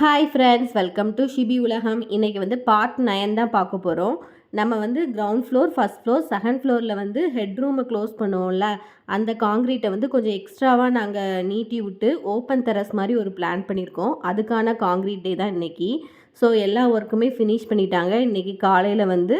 Hi friends welcome to Shibi உலகம் இன்றைக்கி வந்து பார்ட் நயன் தான் பார்க்க போகிறோம் நம்ம வந்து ground floor first floor second ஃப்ளோரில் வந்து ஹெட் ரூமை க்ளோஸ் பண்ணுவோம்ல. அந்த காங்க்ரீட்டை வந்து கொஞ்சம் எக்ஸ்ட்ராவாக நாங்கள் நீட்டி விட்டு ஓப்பன் தெரஸ் மாதிரி ஒரு பிளான் பண்ணியிருக்கோம். அதுக்கான காங்க்ரீட் டே தான் இன்றைக்கி ஸோ எல்லா ஒர்க்குமே ஃபினிஷ் பண்ணிட்டாங்க. இன்றைக்கி காலையில் வந்து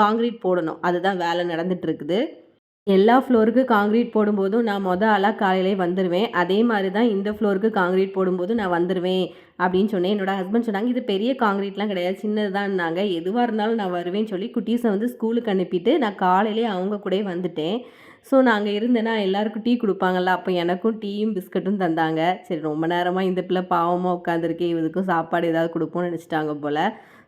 காங்க்ரீட் போடணும். அதுதான் வேலை நடந்துகிட்ருக்குது இருக்குது. எல்லா ஃப்ளோருக்கு காங்க்ரீட் போடும்போதும் நான் மொதல் ஆளாக காலையிலே வந்துடுவேன் அதே மாதிரி தான் இந்த ஃப்ளோருக்கு காங்க்ரீட் போடும்போது நான் வந்துடுவேன் அப்படின்னு சொன்னேன். என்னோடய ஹஸ்பண்ட் சொன்னாங்க இது பெரிய காங்க்ரீட்லாம் கிடையாது சின்னதான்னாங்க எதுவாக இருந்தாலும் நான் வருவேன்னு சொல்லி குட்டீஸை வந்து ஸ்கூலுக்கு அனுப்பிட்டு நான் காலையிலே அவங்க கூட வந்துட்டேன். ஸோ நாங்கள் இருந்தேன்னா எல்லாருக்கும் டீ கொடுப்பாங்கல்ல அப்போ எனக்கும் டீயும் பிஸ்கட்டும் தந்தாங்க. சரி ரொம்ப நேரமாக இந்த பிள்ளை பாவமாக உட்காந்துருக்கேன் இதுக்கும் சாப்பாடு ஏதாவது கொடுப்போம்னு நினச்சிட்டாங்க போல்.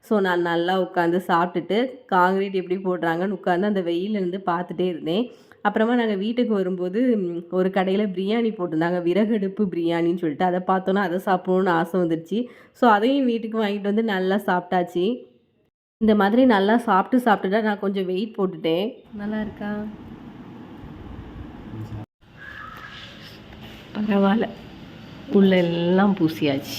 ஸோ நான் நல்லா உட்காந்து சாப்பிட்டுட்டு காங்க்ரீட் எப்படி போடுறாங்கன்னு உட்காந்து அந்த வெயிலேருந்து பார்த்துட்டே இருந்தேன். அப்புறமா நாங்கள் வீட்டுக்கு வரும்போது ஒரு கடையில் பிரியாணி போட்டிருந்தாங்க. விறகடுப்பு பிரியாணின்னு சொல்லிட்டு அதை பார்த்தோன்னா அதை சாப்பிடணுன்னு ஆசை வந்துடுச்சு ஸோ அதையும் வீட்டுக்கு வாங்கிட்டு வந்து நல்லா சாப்பிட்டாச்சு. இந்த மாதிரி நல்லா சாப்பிட்டு சாப்பிட்டுட்டா நான் கொஞ்சம் வெயிட் போட்டுட்டேன். நல்லா இருக்கா? பரவாயில்ல. உள்ள எல்லாம் பூசியாச்சு.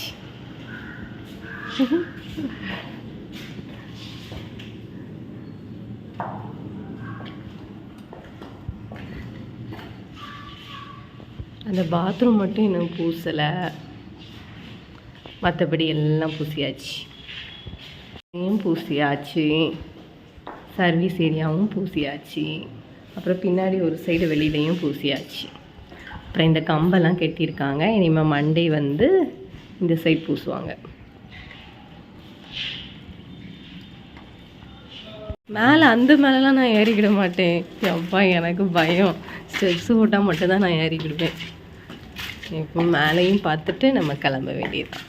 அந்த பாத்ரூம் மட்டும் இன்னும் பூசலை. மற்றபடி எல்லாம் பூசியாச்சு. பூசியாச்சு. சர்வீஸ் ஏரியாவும் பூசியாச்சு. அப்புறம் பின்னாடி ஒரு சைடு வெளியிலையும் பூசியாச்சு. அப்புறம் இந்த கம்பெல்லாம் கட்டியிருக்காங்க. இனிமேல் மண்டே வந்து இந்த சைட் பூசுவாங்க. மேலே அந்த மேலெலாம் நான் ஏறிக்கிட மாட்டேன். அப்பா எனக்கு பயம். ஸ்டெப்ஸ் போட்டால் மட்டும்தான் நான் ஏறிக்கிடுவேன். இப்போ மேலேயும் பார்த்துட்டு நம்ம கிளம்ப வேண்டியதுதான்.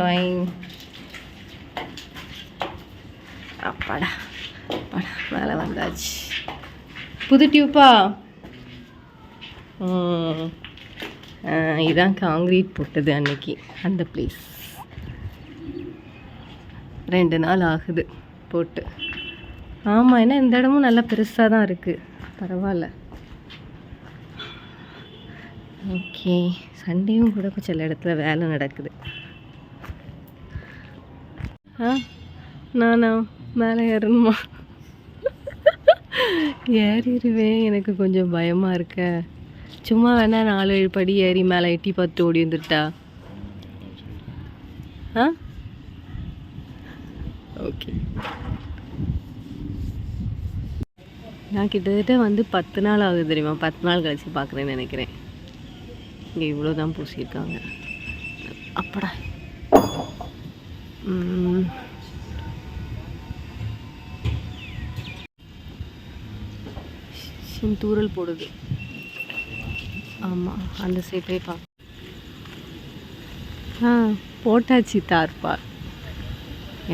டாயிங் அப்பாடா அப்பாடா மேலே வந்தாச்சு. புது டியூப்பா? இதான் காங்கிரீட் போட்டது அன்னைக்கு அந்த பிளேஸ் ரெண்டு நாள் ஆகுது போட்டு. ஆமாம் ஏன்னா இந்த இடமும் நல்லா பெருசாக தான் இருக்குது பரவாயில்ல. ஓகே சண்டேயும் கூட சில இடத்துல வேலை நடக்குது. ஆ நானா? மேலே ஏறணுமா? ஏறிடுவேன். எனக்கு கொஞ்சம் பயமாக இருக்க. சும்மா வேணா நாலு ஏழு படி ஏறி மேலே எட்டி பார்த்து ஓடி வந்துட்டா. ஆ? ஓகே. நான் கிட்டத்தட்ட வந்து பத்து நாள் ஆகுது தெரியுமா? பத்து நாள் கழிச்சு பார்க்குறேன்னு நினைக்கிறேன். இங்கே இவ்வளோ தான் பூசியிருக்காங்க. அப்படா. தூரல் போடுது. ஆமாம் அந்த சைட்லேயே பார்க்க ஆ போட்டாச்சு தார்பா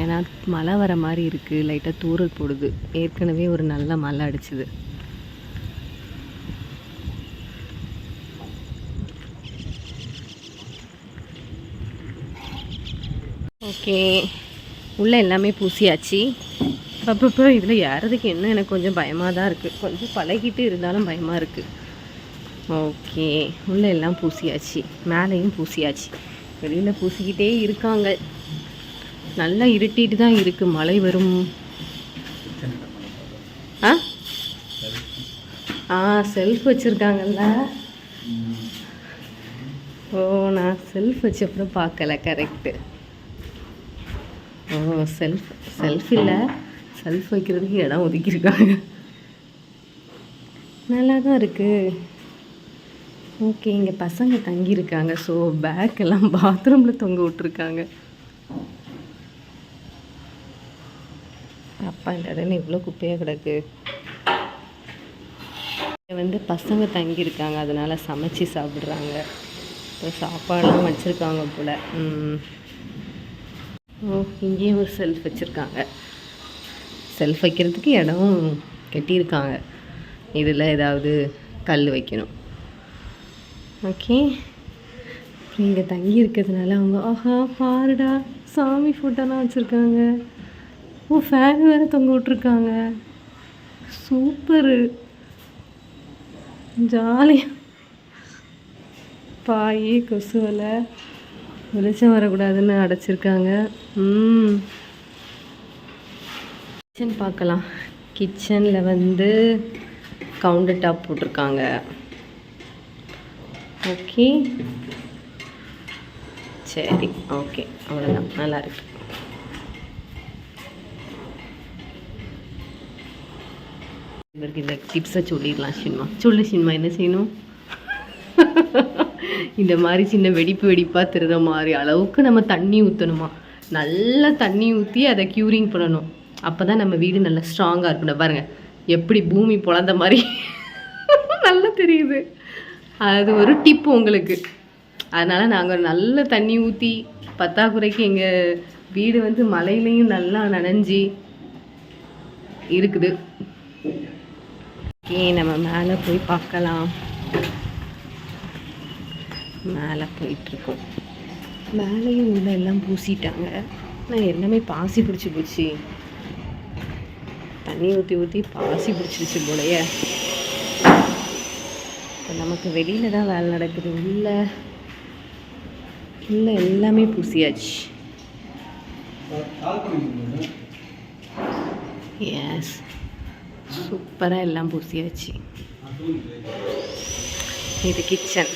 ஏன்னா மழை வர மாதிரி இருக்குது லைட்டாக தூரல் போடுது. ஏற்கனவே ஒரு நல்ல மழை அடிச்சுது. ஓகே. உள்ளே எல்லாமே பூசியாச்சு. அப்பப்போ இதில் ஏறதுக்கு என்ன எனக்கு கொஞ்சம் பயமாக தான் இருக்குது கொஞ்சம் பழகிட்டு இருந்தாலும் பயமாக இருக்குது ஓகே. உள்ளே எல்லாம் பூசியாச்சு. மேலேயும் பூசியாச்சு. வெளியில் பூசிக்கிட்டே இருக்காங்க. நல்லா இருட்டிட்டு தான் இருக்குது மழை வரும். ஆ? ஆ செல்ஃப் வச்சுருக்காங்கல்ல? ஓ நான் செல்ஃப் வச்சப்பறம் பார்க்கல. கரெக்டு செல்ஃப் செல்ஃப் இல்லை. செல்ஃப் வைக்கிறதுக்கு இடம் ஒதுக்கியிருக்காங்க. நல்லா தான் இருக்குது ஓகே இங்கே பசங்க தங்கியிருக்காங்க. ஸோ பேக் எல்லாம் பாத்ரூமில் தொங்க விட்ருக்காங்க அப்பா இந்த இடம் இவ்வளோ குப்பையாக கிடக்கு. வந்து பசங்க தங்கியிருக்காங்க. அதனால் சமைச்சு சாப்பிட்றாங்க. இப்போ சாப்பாடெலாம் வச்சுருக்காங்க போல். இங்கேயும் ஒரு செல்ஃப் வச்சுருக்காங்க. செல்ஃப் வைக்கிறதுக்கு இடம் கட்டியிருக்காங்க. இதில் ஏதாவது கல் வைக்கணும். ஓகே இங்கே தங்கி இருக்கிறதுனால அவங்க ஆஹா பாருடா சாமி ஃபோட்டோலாம் வச்சுருக்காங்க. ஓ ஃபேன் வேறு தொங்க விட்ருக்காங்க சூப்பரு ஜாலியாக பாய் கொசுவலை வெளிச்சம் வரக்கூடாதுன்னு அடைச்சிருக்காங்க. ம். கிச்சன் பார்க்கலாம். கிச்சனில் வந்து கவுண்டர் டாப் போட்டிருக்காங்க. ஓகே சரி ஓகே அவ்வளோதான் நல்லாயிருக்கு இவருக்கு இந்த டிப்ஸை சொல்லிடலாம் சினிமா. சொல்லு சினிமா என்ன செய்யணும்? இந்த மாதிரி சின்ன வெடிப்பு வெடிப்பாக திருற மாதிரி அளவுக்கு நம்ம தண்ணி ஊற்றணுமா நல்லா தண்ணி ஊற்றி அதை க்யூரிங் பண்ணணும். அப்போ தான் நம்ம வீடு நல்லா ஸ்ட்ராங்காக இருக்கணும். பாருங்கள் எப்படி பூமி பொழந்த மாதிரி. நல்லா தெரியுது. அது ஒரு டிப் உங்களுக்கு. அதனால் நாங்கள் நல்ல தண்ணி ஊற்றி பத்தாக்குறைக்கு எங்கள் வீடு வந்து மலையிலையும் நல்லா நனைஞ்சி இருக்குது. ஓகே நம்ம மேலே போய் பார்க்கலாம். மேலே போயிட்டுருக்கோம். மேலேயும் உள்ள எல்லாம் பூசிட்டாங்க. ஆனால் எல்லாமே பாசி பிடிச்சி போச்சு. தண்ணி ஊற்றி ஊற்றி பாசி பிடிச்சிருச்சு போலைய. இப்போ நமக்கு வெளியில் தான் வேலை நடக்குது. உள்ள உள்ள எல்லாமே பூசியாச்சு. எஸ் சூப்பராக எல்லாம் பூசியாச்சு. இது கிச்சன்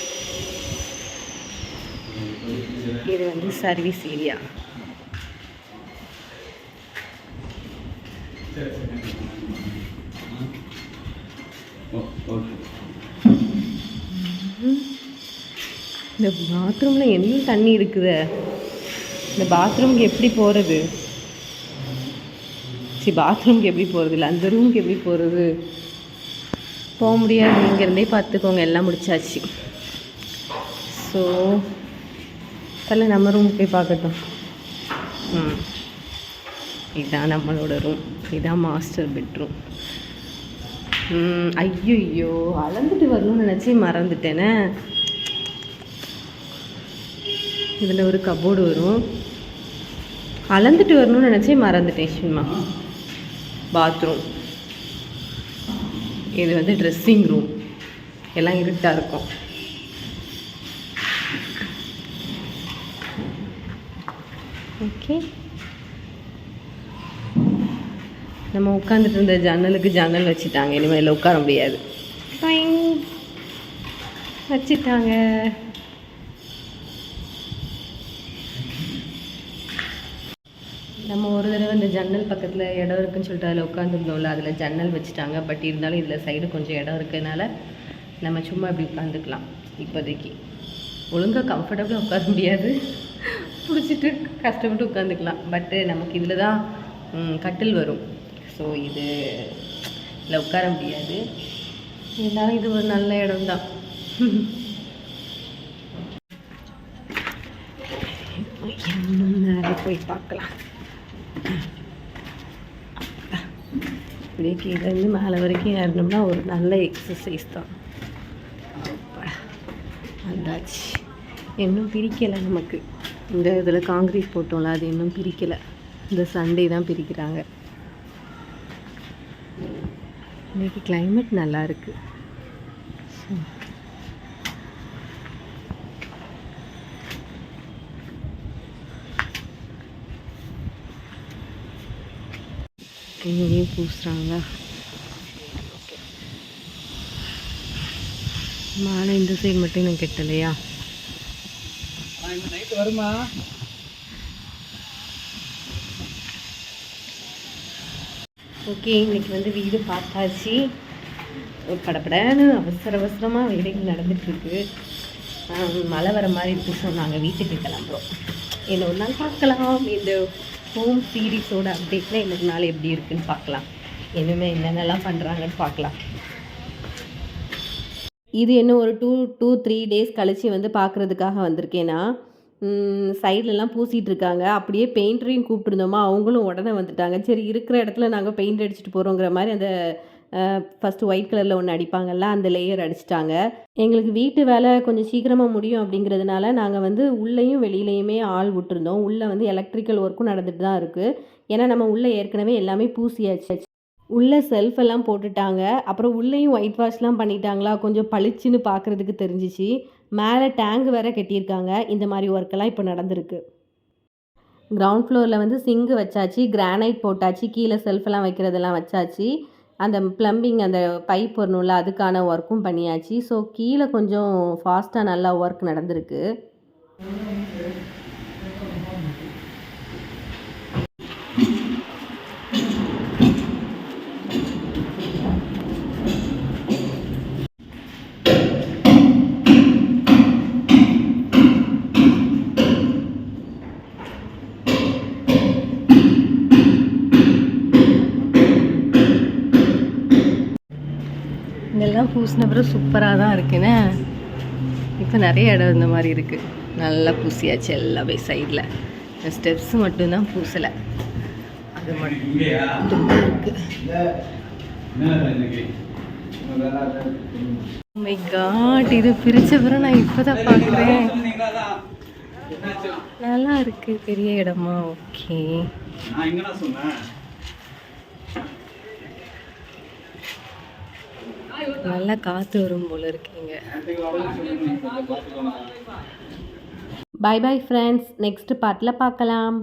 இது வந்து சர்வீஸ் ஏரியா இந்த பாத்ரூமில் என்ன தண்ணி இருக்குது? இந்த பாத்ரூம்க்கு எப்படி போகிறது சரி பாத்ரூம்க்கு எப்படி போகிறது இல்லை அந்த ரூமுக்கு எப்படி போகிறது போக முடியாது இங்கேருந்தே பார்த்துக்கோங்க எல்லாம் முடிச்சாச்சு. ஸோ தலை நம்ம ரூம் போய் பார்க்கட்டும். ம். இதுதான் நம்மளோட ரூம் இதுதான் மாஸ்டர் பெட்ரூம் ஐயோ அளந்துட்டு வரணும்னு நினச்சி மறந்துட்டேனே. இதில் ஒரு கபோர்டு வரும். அளந்துட்டு வரணும்னு நினச்சி மறந்துட்டேன் சும்மா பாத்ரூம் இது வந்து ட்ரெஸ்ஸிங் ரூம் எல்லாம் இருட்டாக இருக்கும். ஓகே நம்ம உட்காந்துட்டு இருந்த ஜன்னலுக்கு ஜன்னல் வச்சுட்டாங்க. இனிமேல் உட்கார முடியாது. வச்சிட்டாங்க. நம்ம ஒரு தடவை இந்த ஜன்னல் பக்கத்தில் இடம் இருக்குன்னு சொல்லிட்டு அதில் உட்காந்துருந்தோம்ல அதில் ஜன்னல் வச்சுட்டாங்க. பட் இருந்தாலும் இதில் சைடு கொஞ்சம் இடம் இருக்கிறதுனால நம்ம சும்மா இப்படி உட்காந்துக்கலாம் இப்போதைக்கு. ஒழுங்காக கம்ஃபர்டபுளாக உட்கார முடியாது. பிடிச்சிட்டு கஷ்டப்பட்டு உட்காந்துக்கலாம். பட்டு நமக்கு இதில் தான் கட்டில் வரும். ஸோ இது இதில் உட்கார முடியாது. இருந்தாலும் இது ஒரு நல்ல இடம் தான். போய் பார்க்கலாம். இப்படியே கீழேருந்து மேலே வரைக்கும் ஏறினோம்னா ஒரு நல்ல எக்ஸசைஸ் தான். அந்தாச்சு வந்தாச்சு. இன்னும் பிரிக்கலை நமக்கு. இந்த இதில் காங்கிரீட் போட்டோம்ல அது இன்னும் பிரிக்கலை. இந்த சண்டே தான் பிரிக்கிறாங்க. இன்றைக்கி கிளைமேட் நல்லா இருக்குது இங்கேயும் பூசுகிறாங்க மாலை இந்த சைடு மட்டும் இன்னும் கெட்டலையா? நைட்டு வருமா? ஓகே இன்னைக்கு வந்து வீடு பார்த்தாச்சு. படப்படன்னு அவசர அவசரமாக வேலைகள் நடந்துட்டுருக்கு. மழை வர மாதிரி இருக்கு. ஸோ நாங்கள் வீட்டுக்கு கிளம்புறோம். இன்னொரு நாள் பார்க்கலாம். இந்த ஹோம் சீரீஸோட அப்டேட்டில் இன்னொரு நாள் எப்படி இருக்குன்னு பார்க்கலாம். இனிமேல் என்னென்னலாம் பண்ணுறாங்கன்னு பார்க்கலாம். இது இன்னும் ஒரு டூ டூ த்ரீ டேஸ் கழித்து வந்து பார்க்குறதுக்காக வந்திருக்கேன்னா சைட்லலாம் பூசிகிட்ருக்காங்க இருக்காங்க. அப்படியே பெயிண்டரையும் கூப்பிட்டுருந்தோமா அவங்களும் உடனே வந்துட்டாங்க. சரி இருக்கிற இடத்துல நாங்கள் பெயிண்ட் அடிச்சுட்டு போகிறோங்கிற மாதிரி அந்த ஃபஸ்ட்டு ஒயிட் கலரில் ஒன்று அடிப்பாங்கல்ல அந்த லேயர் அடிச்சிட்டாங்க. எங்களுக்கு வீட்டு வேலை கொஞ்சம் சீக்கிரமாக முடியும் அப்படிங்கிறதுனால நாங்கள் வந்து உள்ளேயும் வெளியிலையுமே ஆள் விட்டுருந்தோம். உள்ளே வந்து எலக்ட்ரிக்கல் ஒர்க்கும் நடந்துட்டு தான் இருக்குது ஏன்னா நம்ம உள்ளே ஏற்கனவே எல்லாமே பூசியாச்சு. உள்ளே செல்ஃப் எல்லாம் போட்டுட்டாங்க. அப்புறம் உள்ளேயும் ஒயிட் வாஷ்லாம் பண்ணிட்டாங்களா? கொஞ்சம் பளிச்சுன்னு பார்க்குறதுக்கு தெரிஞ்சிச்சு. மேலே டேங்க் வேற கட்டியிருக்காங்க. இந்த மாதிரி ஒர்க்கெல்லாம் இப்போ நடந்திருக்கு. கிரவுண்ட் ஃப்ளோரில் வந்து சிங்கு வச்சாச்சு. கிரானைட் போட்டாச்சு. கீழே செல்ஃபெல்லாம் வைக்கிறதெல்லாம் வச்சாச்சு. அந்த ப்ளம்பிங் அந்த பைப் வரணும்ல அதுக்கான ஒர்க்கும் பண்ணியாச்சு. ஸோ கீழே கொஞ்சம் ஃபாஸ்ட்டாக நல்லா ஒர்க் நடந்திருக்கு. இதெல்லாம் பூசின பிறகு சூப்பராக தான் இருக்குன்னு. இப்போ நிறைய இடம் இந்த மாதிரி இருக்குது நல்லா பூசியாச்சு எல்லாமே சைடில் ஸ்டெப்ஸ் மட்டும்தான் பூசலை. அது மட்டும் இருக்குது மை காட் இது பிரிச்ச பிறகு நான் இப்போ தான் பார்க்குறேன். நல்லா இருக்கு. பெரிய இடமா? ஓகே நான் எங்கடா சொன்னேன் நல்லா காற்று வரும் போல இருக்கீங்க. பை பை ஃப்ரெண்ட்ஸ் நெக்ஸ்ட் பார்ட்டில் பார்க்கலாம்.